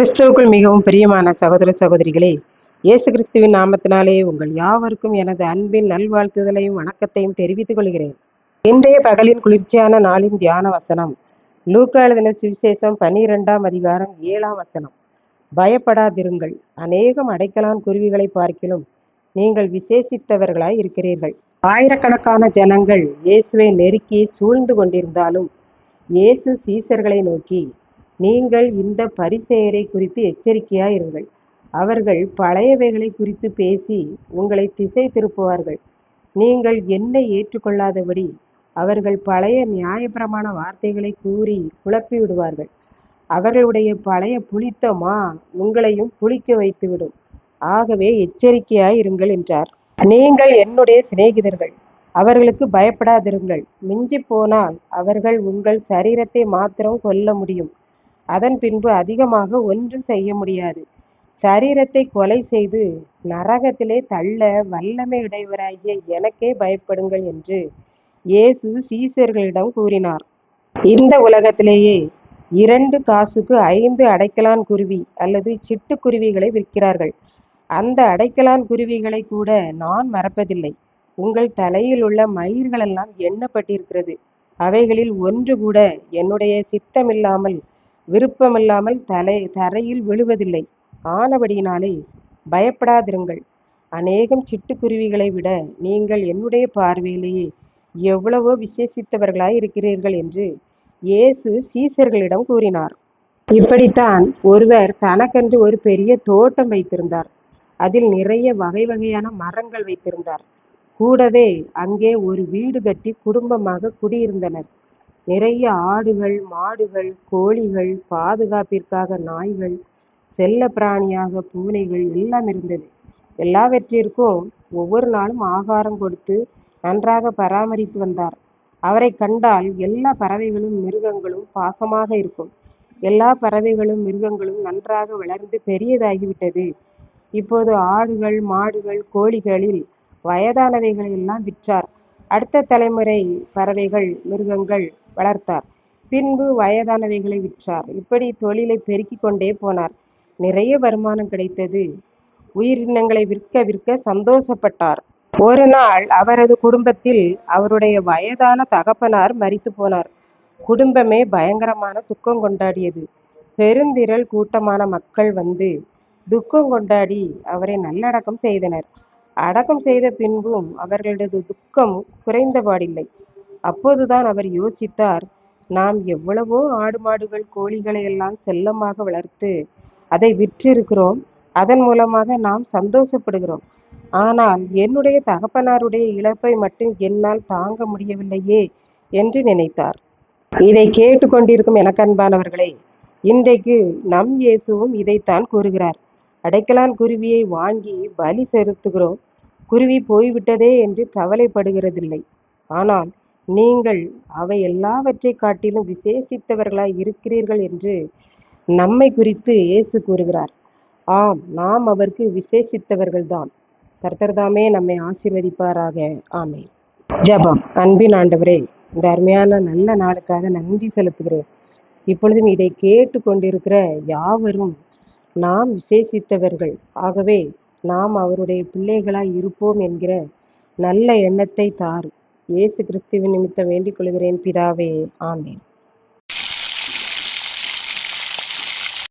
கிறிஸ்துவுக்குள் மிகவும் பிரியமான சகோதர சகோதரிகளே இயேசு கிறிஸ்துவின் நாமத்தினாலே உங்கள் யாவருக்கும் எனது அன்பின் நல்வாழ்த்துதலையும் வணக்கத்தையும் தெரிவித்துக் கொள்கிறேன். இன்றைய பகலின் குளிர்ச்சியான நாளின் தியான வசனம் லூக்கா எழுதின சுவிசேஷம் பன்னிரெண்டாம் அதிகாரம் ஏழாம் வசனம். பயப்படாதிருங்கள் அநேகம் அடைக்கலான் குருவிகளை பார்க்கிலும் நீங்கள் விசேஷித்தவர்களாய் இருக்கிறீர்கள். ஆயிரக்கணக்கான ஜனங்கள் இயேசுவை நெருக்கி சூழ்ந்து கொண்டிருந்தாலும் இயேசு சீசர்களை நோக்கி நீங்கள் இந்த பரிசெயரை குறித்து எச்சரிக்கையாக இருங்கள். அவர்கள் பழையவைகளை குறித்து பேசி உங்களை திசை திருப்புவார்கள். நீங்கள் என்னை ஏற்றுக்கொள்ளாதபடி அவர்கள் பழைய நியாயப்பிரமாண வார்த்தைகளை கூறி குழப்பி விடுவார்கள். அவர்களுடைய பழைய புளித்தமா உங்களையும் புளிக்க வைத்துவிடும். ஆகவே எச்சரிக்கையாய் இருங்கள் என்றார். நீங்கள் என்னுடைய சிநேகிதர்கள். அவர்களுக்கு பயப்படாதிருங்கள். மிஞ்சி போனால் அவர்கள் உங்கள் சரீரத்தை மாத்திரம் கொல்ல முடியும். அதன் பின்பு அதிகமாக ஒன்றும் செய்ய முடியாது. சரீரத்தை கொலை செய்து நரகத்திலே தள்ள வல்லமை உடையவராகிய எனக்கே பயப்படுங்கள் என்று இயேசு சீசர்களிடம் கூறினார். இந்த உலகத்திலேயே இரண்டு காசுக்கு ஐந்து அடைக்கலான் குருவி அல்லது சிட்டுக்குருவிகளை விற்கிறார்கள். அந்த அடைக்கலான் குருவிகளை கூட நான் மறப்பதில்லை. உங்கள் தலையில் உள்ள மயிர்களெல்லாம் எண்ணப்பட்டிருக்கிறது. அவைகளில் ஒன்று கூட என்னுடைய சித்தமில்லாமல் விருப்பமில்லாமல் தலை தரையில் விழுவதில்லை. ஆனபடியினாலே பயப்படாதிருங்கள். அநேகம் சிட்டுக்குருவிகளை விட நீங்கள் என்னுடைய பார்வையிலேயே எவ்வளவோ விசேஷித்தவர்களாய் இருக்கிறீர்கள் என்று இயேசு சீசர்களிடம் கூறினார். இப்படித்தான் ஒருவர் தனக்கென்று ஒரு பெரிய தோட்டம் வைத்திருந்தார். அதில் நிறைய வகை வகையான மரங்கள் வைத்திருந்தார். கூடவே அங்கே ஒரு வீடு கட்டி குடும்பமாக குடியிருந்தனர். நிறைய ஆடுகள் மாடுகள் கோழிகள் பாதுகாப்பிற்காக நாய்கள் செல்ல பிராணியாக பூனைகள் எல்லாம் இருந்தது. எல்லாவற்றிற்கும் ஒவ்வொரு நாளும் ஆகாரம் கொடுத்து நன்றாக பராமரித்து வந்தார். அவரை கண்டால் எல்லா பறவைகளும் மிருகங்களும் பாசமாக இருக்கும். எல்லா பறவைகளும் மிருகங்களும் நன்றாக வளர்ந்து பெரியதாகிவிட்டது. இப்போது ஆடுகள் மாடுகள் கோழிகளில் வயதானவைகளை எல்லாம் விற்றார். அடுத்த தலைமுறை பறவைகள் மிருகங்கள் வளர்த்தார். பின்பு வயதானவைகளை விற்றார். இப்படி தொழிலை பெருக்கிக் கொண்டே போனார். நிறைய வருமானம் கிடைத்தது. உயிரினங்களை விற்க விற்க சந்தோஷப்பட்டார். ஒரு நாள் அவரது குடும்பத்தில் அவருடைய வயதான தகப்பனார் மறித்து போனார். குடும்பமே பயங்கரமான துக்கம் கொண்டாடியது. பெருந்திரள் கூட்டமான மக்கள் வந்து துக்கம் கொண்டாடி அவரை நல்லடக்கம் செய்தனர். அடக்கம் செய்த பின்பும் அவர்களது துக்கம் குறைந்தபாடில்லை. அப்போதுதான் அவர் யோசித்தார் நாம் எவ்வளவோ ஆடு மாடுகள் கோழிகளை எல்லாம் செல்லமாக வளர்த்து அதை விற்றிருக்கிறோம் அதன் மூலமாக நாம் சந்தோஷப்படுகிறோம். ஆனால் என்னுடைய தகப்பனாருடைய இழப்பை மட்டும் என்னால் தாங்க முடியவில்லையே என்று நினைத்தார். இதை கேட்டுக்கொண்டிருக்கும் எனக்கன்பானவர்களே இன்றைக்கு நம் இயேசுவும் இதைத்தான் கூறுகிறார். அடைக்கலான் குருவியை வாங்கி பலி செலுத்துகிறோம் குருவி போய்விட்டதே என்று கவலைப்படுகிறதில்லை. ஆனால் நீங்கள் அவை எல்லாவற்றை காட்டிலும் விசேஷித்தவர்களாய் இருக்கிறீர்கள் என்று நம்மை குறித்து இயேசு கூறுகிறார். ஆம் நாம் அவருக்கு விசேஷித்தவர்கள்தான். கர்த்தர்தாமே நம்மை ஆசீர்வதிப்பாராக. ஆமே ஜபம். அன்பின் ஆண்டவரே இந்த அருமையான நல்ல நாளுக்காக நன்றி செலுத்துகிறேன். இப்பொழுதும் இதை கேட்டு கொண்டிருக்கிற யாவரும் நாம் விசேஷித்தவர்கள். ஆகவே நாம் அவருடைய பிள்ளைகளாய் இருப்போம் என்கிற நல்ல எண்ணத்தை தாரும். இயேசு கிறிஸ்துவின் நிமித்தம் வேண்டிக் கொள்கிறேன் பிதாவே. ஆமேன்.